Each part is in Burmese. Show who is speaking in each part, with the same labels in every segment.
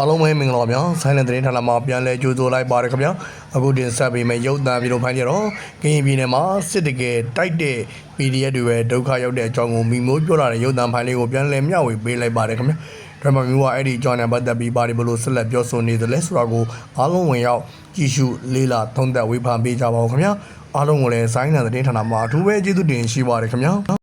Speaker 1: အားလုံးပဲမင်္ဂလာပါဗျာဆိုင်းလန်သတင်းဌာနမှာပြန်လည်ကြိုဆိုလိုက်ပါရခင်ဗျာအခုတင်ဆက်ပေးမယ့်ရုပ်သံဗီဒီယိုဖိုင်ကြတော့ကရင်ပြည်နယ်မှာစစ်တကယ်တိုက်တဲ့ PDF တွေပဲဒုက္ခရောက်တဲ့အကြောင်းကိုမိမိုးပြောလာတဲ့ရုပ်သံဖိုင်လေးကိုပြန်လည်မျှဝေပေးလိုက်ပါတယ်ခင်ဗျာဒရမမျိုးကအဲ့ဒီအကြောင်းနဲ့ပတ်သက်ပြီးပါတယ်ဘလို့ဆက်လက်ပြောဆိုနေသလဲဆိုတာကိုအားလုံးဝင်ရောက်ကြည့်ရှုလေးလာသုံးသပ်ဝေဖန်ပေးကြပါဦးခင်ဗျာအားလုံးကိုလည်းဆိုင်းလန်သတင်းဌာနမှာအထူးပဲကျေးဇူးတင်ရှိပါတယ်ခင်ဗျာ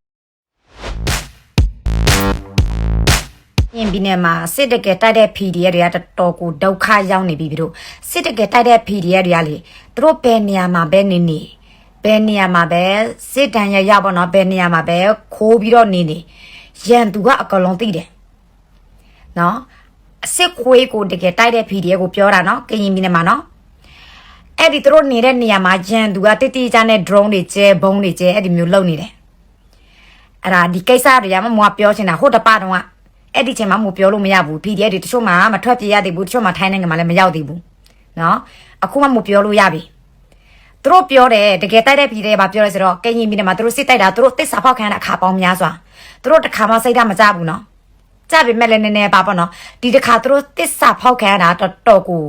Speaker 2: ပြည်နယ်မှာစစ်တကယ်တိုက်တဲ့ PDF တွေကတော်တော်ကိုဒုက္ခရောက်နေပြီပြီတို့စစ်တကယ်တိုက်တဲ့ PDF တွေကလေသူတို့ဘယ်နေရာမှာပဲနေနေဘယ်နေရာမှာပဲစစ်တမ်းရရောက်ပေါ့နော်ဘယ်နေရာမှာပဲခိုးပြီးတော့နေနေရန်သူကအကလုံးသိတယ်နော်အစစ်ခွေးကိုတကယ်တိုက်တဲ့ PDF ကိုပြောတာနော်ကရင်ပြည်နယ်မှာနော်အဲ့ဒီသူတို့နေတဲ့နေရာမှာရန်သူကတိတိကျကျနဲ့ drone တွေကျဲဘုံတွေကျဲအဲ့ဒီမျိုးလုပ်နေတယ်အဲ့ဒါဒီကိစ္စတွေကမမွာပြောချင်တာဟိုတပတော့က အဲ့ဒီချိန်မှာမပြောလို့မရဘူး PDF တွေတချို့မှမထွက်ပြေးရသေးဘူးတချို့မှထိုင်းနိုင်ငံမှာလည်းမရောက်သေးဘူးနော်အခုမှမပြောလို့ရပြီသူတို့ပြောတယ်တကယ်တိုက်တဲ့ PDF ကပြောရဲဆိုတော့ကရင်ပြည်နယ်မှာသူတို့စစ်တိုက်တာသူတို့တစ်စာဖောက်ခံရတဲ့အခါပေါင်းများစွာသူတို့တစ်ခါမှစိတ်ဓာတ်မကြဘူးနော်ကြပြီမဲ့လည်းနည်းနည်းပါပေါ့နော်ဒီတစ်ခါသူတို့တစ်စာဖောက်ခံရတာတော်တော်ကို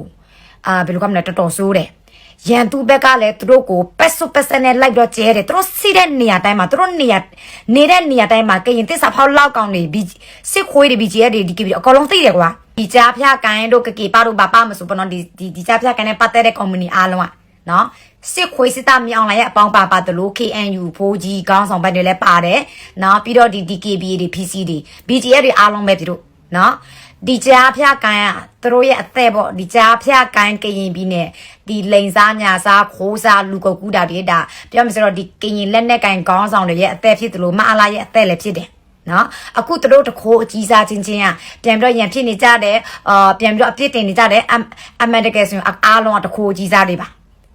Speaker 2: အာဘယ်လိုကမလဲတော်တော်ဆိုးတယ် ရန်သူဘက်ကလည်းသူတို့ကိုပက်ဆုပက်စနဲ့လိုက်တော့ကျဲတယ်သူတို့စီးတဲ့နေရာတိုင်းမှာသူတို့နေရာနေတဲ့နေရာတိုင်းမှာကရင်တစ္ဆာဖောက်လောက်ကောင်တွေဘီစစ်ခွေးတွေဘီဂျီရဲ့တွေဒီကီအကောင်လုံးသိတယ်ကွာဒီကြားဖျကိုင်းတို့ကကေပါတို့ဘာပါမဆိုပေါ့နော်ဒီဒီဒီကြားဖျကိုင်းနဲ့ပတ်သက်တဲ့ company အားလုံးอ่ะနော်စစ်ခွေးစစ်သားမြောင်လိုက်ရဲ့အပေါင်းပါပါတလို့ KNU ဖိုးကြီးခေါင်းဆောင်ဘက်တွေလည်းပါတယ်နော်ပြီးတော့ဒီ DKBA တွေ PC တွေ BGF တွေအားလုံးပဲပြီးတို့ နော်ဒီကြားဖျကိုင်းอ่ะသူတို့ရဲ့အသက်ပေါ့ဒီကြားဖျကိုင်းကရင်ပြီးနဲ့ဒီလိန်စားညာစားခိုးစားလူကုတ်ကူးတာတွေဒါပြောမှဆိုတော့ဒီကရင်လက်နဲ့ကိုင်းခေါင်းဆောင်တွေရဲ့အသက်ဖြစ်တယ်လို့မအားလာရဲ့အသက်လည်းဖြစ်တယ်နော်အခုသူတို့တခိုးအကြီးစားချင်းချင်းကပြန်ပြီးတော့ရန်ဖြစ်နေကြတယ်အာပြန်ပြီးတော့အပြစ်တင်နေကြတယ်အအမန်တကယ်ဆိုရင်အားလုံးကတခိုးအကြီးစားတွေပါ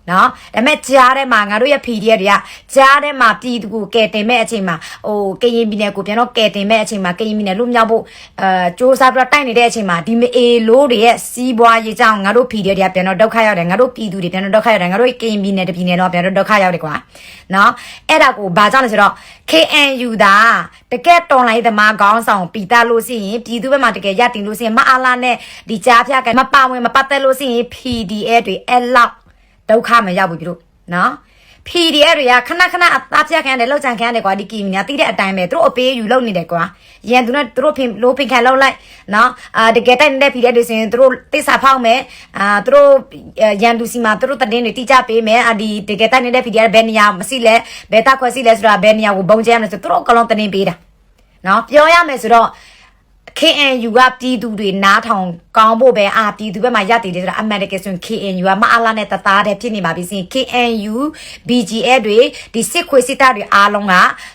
Speaker 2: နော်ဒါပေမဲ့ကြားထဲမှာငါတို့ရဲ့ PDF တွေကကြားထဲမှာပြည်သူကိုကယ်တင်မဲ့အချိန်မှာဟိုကရင်ပြည်နယ်ကိုပြန်တော့ကယ်တင်မဲ့အချိန်မှာကရင်ပြည်နယ်လူမြောက်ဖို့အဲစ조사ပြီးတော့တိုက်နေတဲ့အချိန်မှာဒီမအေလို့တွေရဲ့စီးပွားရေးကြောင့်ငါတို့ PDF တွေကပြန်တော့ဒုက္ခရောက်တယ်ငါတို့ပြည်သူတွေပြန်တော့ဒုက္ခရောက်တယ်ငါတို့ကရင်ပြည်နယ်တပြည်နယ်တော့ပြန်တော့ဒုက္ခရောက်တယ်ကွာနော်အဲ့ဒါကိုဘာကြောင့်လဲဆိုတော့ KNU ဒါတကယ်တော်လိုင်းသမားခေါင်းဆောင်ပီတာလို့ရှိရင်ပြည်သူဘက်မှာတကယ်ရတင်လို့ရှိရင်မအားလာနဲ့ဒီကြားဖြတ်ကမပါဝင်မပတ်သက်လို့ရှိရင် PDF တွေအဲ့လောက် ဒုက္ခမရောက်ဘူးပြလို့နော် PDF တွေကခဏခဏအသားပြတ်ခံတယ်လောက်ချန်ခံတယ်ကွာဒီကီမီညာတိတဲ့အတိုင်းပဲသူတို့အပေးယူလုပ်နေတယ်ကွာရန်သူနဲ့သူတို့ဖင်လိုဖင်ခံလောက်လိုက်နော်အာတကယ်တိုက်နေတဲ့ PDF တွေဆိုရင်သူတို့တိစာဖောက်မယ်အာသူတို့ရန်သူစီမှာသူတို့တည်င်းတွေတိကျပေးမယ်အာဒီတကယ်တိုက်နေတဲ့ PDF ဘယ်နေရာမရှိလဲဘယ်တက်ခွဲရှိလဲဆိုတာဘယ်နေရာကိုဘုံကျဲမလဲဆိုသူတို့အကလုံးတည်င်းပေးတာနော်ပြောရမယ်ဆိုတော့ KNU ကပြည်သူတွေနားထောင်ကောင်းဖို့ပဲအာပြည်သူဘက်မှာရတည်တယ်ဆိုတာအမှန်တကယ်ဆိုရင် KNU ကမအားလာနဲ့တသားတည်းဖြစ်နေပါပြီစင် KNU BGA တွေဒီစစ်ခွေစစ်တပ်တွေအားလုံးက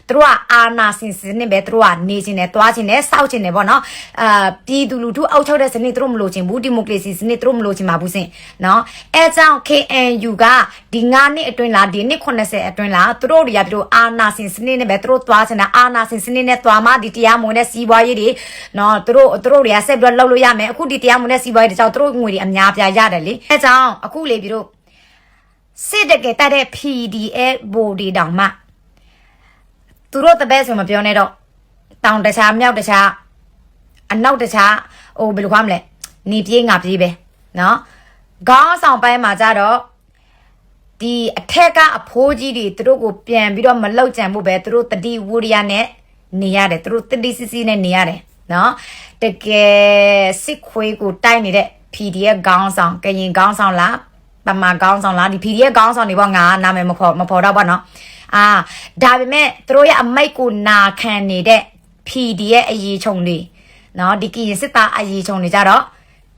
Speaker 2: သူတို့ကအာနာစင်စနစ်ပဲသူတို့ကနေခြင်းနဲ့တွားခြင်းနဲ့စောက်ခြင်းနဲ့ပေါ့နော်အာပြည်သူလူထုအောက်ချုပ်တဲ့စနစ်သူတို့မလို့ခြင်းဘူးဒီမိုကရေစီစနစ်သူတို့မလို့ခြင်းပါဘူးစင်နော်အဲကြောင့် KNU ကဒီ9နှစ်အတွင်းလားဒီနှစ်80အတွင်းလားသူတို့တွေကသူတို့အာနာစင်စနစ်နဲ့ပဲသူတို့တွားခြင်းနဲ့အာနာစင်စနစ်နဲ့တွားမှဒီတရားမဝင်တဲ့စီးပွားရေးတွေနော်သူတို့သူတို့တွေကဆက်ပြီးတော့လှုပ်လို့ရမယ်အခုဒီတရားမဝင်တဲ့စီးပွားရေးတွေကြောင့်သူတို့ငွေတွေအများပြားရတယ်လေအဲကြောင့်အခုလေပြီးတော့စစ်တကယ်တက်တဲ့ PDF ဘိုဒီတောင်မှသူတို့တပည့်ဆိုမပြောနဲ့တော့တောင်တခြားမြောက်တခြားအနောက်တခြားဟိုဘယ်လိုခေါမလဲနေပြေးငါပြေးပဲနော်ခေါင်းဆောင်ပိုင်းမှာကြတော့ဒီအထက်ကအဖိုးကြီးတွေသူတို့ကိုပြန်ပြီးတော့မလောက်ကြံဖို့ပဲသူတို့တတိဝိရိယနဲ့နေရတယ်သူတို့တတိစစ်စစ်နဲ့နေရတယ် နော်တကယ်စစ်ခွေးကိုတိုက်နေတဲ့ PDF ခေါင်းဆောင်ကရင်ခေါင်းဆောင်လားပမာခေါင်းဆောင်လားဒီ PDF ခေါင်းဆောင်တွေပေါ့ငါနာမည်မဖော်မဖော်တော့ပါနော်အာဒါပေမဲ့သူတို့ရဲ့အမိတ်ကိုနာခံနေတဲ့ PDF အရေးချုံတွေနော်ဒီကရင်စစ်သားအရေးချုံတွေကြတော့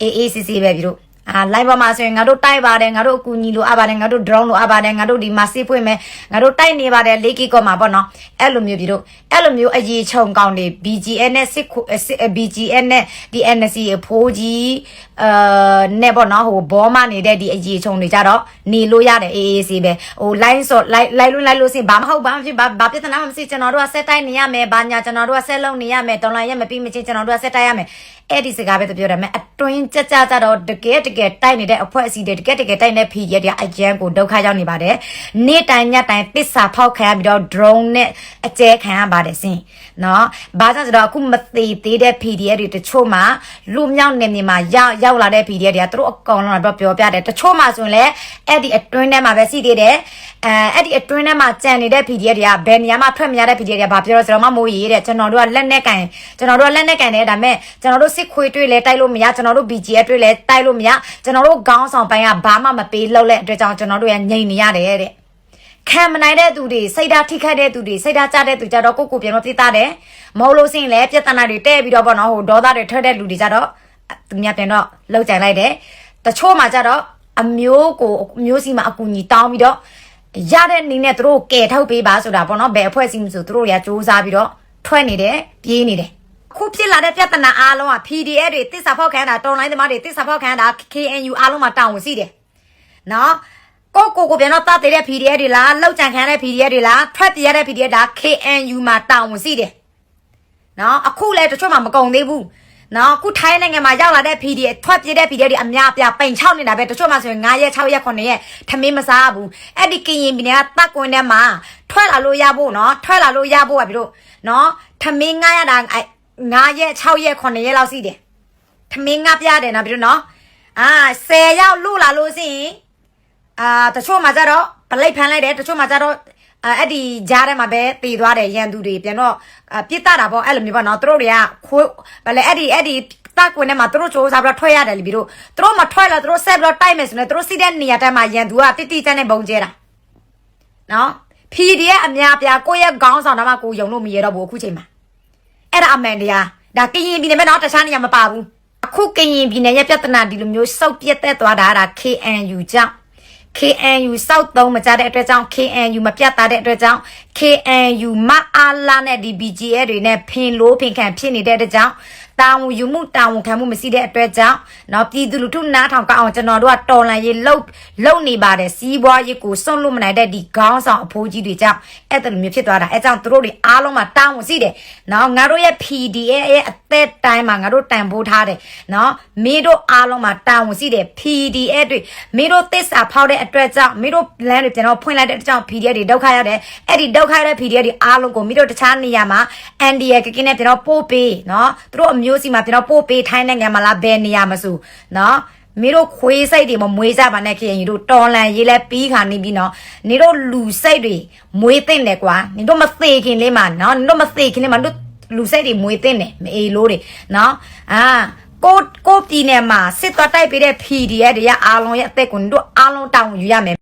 Speaker 2: အေးအေးစစ်စစ်ပဲပြီတို့ အာ live ပေါ်မှာဆိုရင်ငါတို့တိုက်ပါတယ်ငါတို့အကူညီလိုအပ်ပါတယ်ငါတို့ drone လိုအပ်ပါတယ်ငါတို့ဒီမှာစေးဖွင့်မယ်ငါတို့တိုက်နေပါတယ်လေးကီကောမှာပေါ့နော်အဲ့လိုမျိုးပြီတို့အဲ့လိုမျိုးအရေးချုံကောင်းတွေ BGN နဲ့စစ်ခုစစ် BGN နဲ့ဒီ NC အဖိုးကြီးအာနဲ့ပေါ့နော်ဟိုဘောမနေတဲ့ဒီအရေးချုံတွေကြတော့နေလို့ရတယ်အေးအေးစေးပဲဟို line ဆို line line လို့ line လို့စင်ဘာမဟုတ်ဘာမဖြစ်ဘာဘာပြဿနာမှမရှိကျွန်တော်တို့ကဆက်တိုက်နေရမယ်ဘာညာကျွန်တော်တို့ကဆက်လုံးနေရမယ်ဒေါ်လာရက်မပြီးမချင်းကျွန်တော်တို့ကဆက်တိုက်ရမယ် အဲ့ဒီစကားပဲသူပြောတယ်မဲ့အတွင်းကြကြကြတော့တကယ်တကယ်တိုက်နေတဲ့အဖွဲ့အစည်းတွေတကယ်တကယ်တိုက်နေတဲ့ PDF တွေအကျန်းကိုဒုက္ခရောက်နေပါတယ်နေ့တိုင်းညတိုင်းတစ္ဆာဖောက်ခံရပြီးတော့ drone နဲ့အကျဲခံရပါတယ်စင်နော်ဘာကြောင့်ဆိုတော့အခုမသေးသေးတဲ့ PDF တွေတချို့မှလူမြောက်နေနေမှာရောက်ရောက်လာတဲ့ PDF တွေကသူတို့အကောင်လုံးတော့ပြောပြတယ်တချို့မှဆိုရင်လည်းအဲ့ဒီအတွင်းထဲမှာပဲစီသေးတယ်အဲအဲ့ဒီအတွင်းထဲမှာကြံနေတဲ့ PDF တွေကဘယ်နေရာမှာထွက်မရတဲ့ PDF တွေကဘာပြောလဲဆိုတော့မမိုးရေးတဲ့ကျွန်တော်တို့ကလက်နဲ့ကန်ကျွန်တော်တို့ကလက်နဲ့ကန်တယ်ဒါပေမဲ့ကျွန်တော်တို့စစ်ခွေးတွေးလဲတိုက်လို့မရကျွန်တော်တို့ BGF တွေးလဲတိုက်လို့မရကျွန်တော်တို့ခေါင်းဆောင်ပိုင်းကဘာမှမပေးလောက်တဲ့အတွက်ကြောင့်ကျွန်တော်တို့ရငြိမ်နေရတယ်တဲ့ခံမနိုင်တဲ့သူတွေစိတ်ဓာတ်ထိခိုက်တဲ့သူတွေစိတ်ဓာတ်ကျတဲ့သူကြတော့ကိုကိုပြန်တော့ပြသတယ်မဟုတ်လို့စရင်လဲပြဿနာတွေတဲ့ပြီးတော့ဗောနော်ဟိုဒေါသတွေထွက်တဲ့လူတွေကြတော့သူများပြန်တော့လောက်ကြိုင်လိုက်တယ်တချို့မှကြတော့အမျိုးကိုအမျိုးစီမှာအကူကြီးတောင်းပြီးတော့ရတဲ့နေနဲ့သူတို့ကယ်ထုတ်ပေးပါဆိုတာပေါ့နော်ဘယ်အဖွဲ့အစည်းမဆိုသူတို့တွေကစူးစမ်းပြီးတော့ထွက်နေတယ်ပြေးနေတယ် ခုဖြစ်လာတဲ့ပြဿနာအားလုံးက PDF တွေတစ္ဆာဖောက်ခံတာတော်လိုင်းသမားတွေတစ္ဆာဖောက်ခံတာ KNU အားလုံးမှာတောင်းဝင်စီတယ်နော်ကိုကိုကိုပြန်တော့တတ်တဲ့ PDF တွေလားလောက်ကြံခံတဲ့ PDF တွေလားထွက်ပြေးရတဲ့ PDF ဒါ KNU မှာတောင်းဝင်စီတယ်နော်အခုလဲတချို့မှမကုန်သေးဘူးနော်အခုထိုင်းနိုင်ငံမှာရောက်လာတဲ့ PDF ထွက်ပြေးတဲ့ PDF တွေအများအပြားပိန်ချောက်နေတာပဲတချို့မှဆိုရင်9ရက်6ရက်9ရက်ထမင်းမစားဘူးအဲ့ဒီကရင်ပြည်နယ်ကတက်ကွင်းထဲမှာထွက်လာလို့ရဖို့နော်ထွက်လာလို့ရဖို့ကပြီတို့နော်ထမင်းငားရတာအဲ့ 9ရက်6ရက်9ရက်လောက်စီတယ်ထမင်းငားပြတယ်နော်ပြီတို့နော်အာ10ရောက်လူလာလို့ရှိရင်အာတချို့မှကြတော့ပလိတ်ဖမ်းလိုက်တယ်တချို့မှကြတော့အဲ့အဲ့ဒီကြားထဲမှာပဲတည်သွားတယ်ရန်သူတွေပြန်တော့အာပြစ်တာတာပေါ့အဲ့လိုမျိုးပေါ့နော်သူတို့တွေကခိုးဗလဲအဲ့ဒီအဲ့ဒီတက်ကွင်းထဲမှာသူတို့စူးစားပြီးတော့ထွက်ရတယ်လीပြီးတော့သူတို့မထွက်လာသူတို့ဆက်ပြီးတော့တိုက်မယ်ဆိုရင်သူတို့စီးတဲ့နေရာတိုင်းမှာရန်သူကတိတိကျကျနဲ့ဘုံကျဲတာနော်ဖီဒီရဲ့အများပြားကိုယ့်ရဲ့ခေါင်းဆောင်တော့မှကိုယုံလို့မရတော့ဘူးအခုချိန်မှာ အဲ့ဒါအမှန်တရားဒါကရင်ပြည်နယ်မှာတော့တခြားနေရာမပါဘူးအခုကရင်ပြည်နယ်ရဲ့ပြဿနာဒီလိုမျိုးစောက်ပြက်သက်သွားတာဒါ KNU ကြောင့် KNU စောက်သုံးမကြတဲ့အတွက်ကြောင့် KNU မပြတ်သားတဲ့အတွက်ကြောင့် KNU မအားလာနဲ့ဒီ BGA တွေနဲ့ဖင်လို့ဖင်ခံဖြစ်နေတဲ့အတွက်ကြောင့် တာဝန်ယူမှုတာဝန်ခံမှုမရှိတဲ့အတွက်ကြောင့်နော်ပြည်သူလူထုနားထောင်ကောက်အောင်ကျွန်တော်တို့ကတော်လန်ရေးလှုပ်လှုပ်နေပါတယ်စီးပွားရေးကိုစွန့်လွတ်မနိုင်တဲ့ဒီခေါင်းဆောင်အဖိုးကြီးတွေကြောင့်အဲ့ဒါလိုမျိုးဖြစ်သွားတာအဲကြောင့်သူတို့တွေအားလုံးမှာတာဝန်ရှိတယ်နော်ငါတို့ရဲ့ PDA ရဲ့အသက်တိုင်းမှာငါတို့တန်ဖိုးထားတယ်နော်မင်းတို့အားလုံးမှာတာဝန်ရှိတယ် PDA တွေမင်းတို့သစ္စာဖောက်တဲ့အတွက်ကြောင့်မင်းတို့လမ်းတွေပြန်တော့ဖွင့်လိုက်တဲ့အတွက်ကြောင့် PDA တွေဒုက္ခရတယ်အဲ့ဒီဒုက္ခရတဲ့ PDA တွေအားလုံးကိုမင်းတို့တခြားနေရာမှာ NDA ကကင်းနဲ့ပြန်တော့ပို့ပေးနော်သူတို့အမျိုးမျိုးစီမှာကျွန်တော်ပို့ပေးထိုင်းနိုင်ငံမှာလားဘယ်နေရာမဆိုနော်မင်းတို့ခွေးစိတ်တွေမမွေးကြပါနဲ့ခင်ရင်တို့တော်လန်ရေးလဲပြီးခါနေပြီနော်နေတို့လူစိတ်တွေမွေးသိမ့်တယ်ကွာနေတို့မသေးခင်လေးမှာနော်နေတို့မသေးခင်လေးမှာတို့လူစိတ်တွေမွေးသိမ့်တယ်မအေလို့တွေနော်အာကိုကိုပြည်နယ်မှာစစ်တော်တိုက်ပေးတဲ့ PDF တွေကအားလုံးရဲ့အသက်ကိုတို့အားလုံးတောင်းယူရမယ်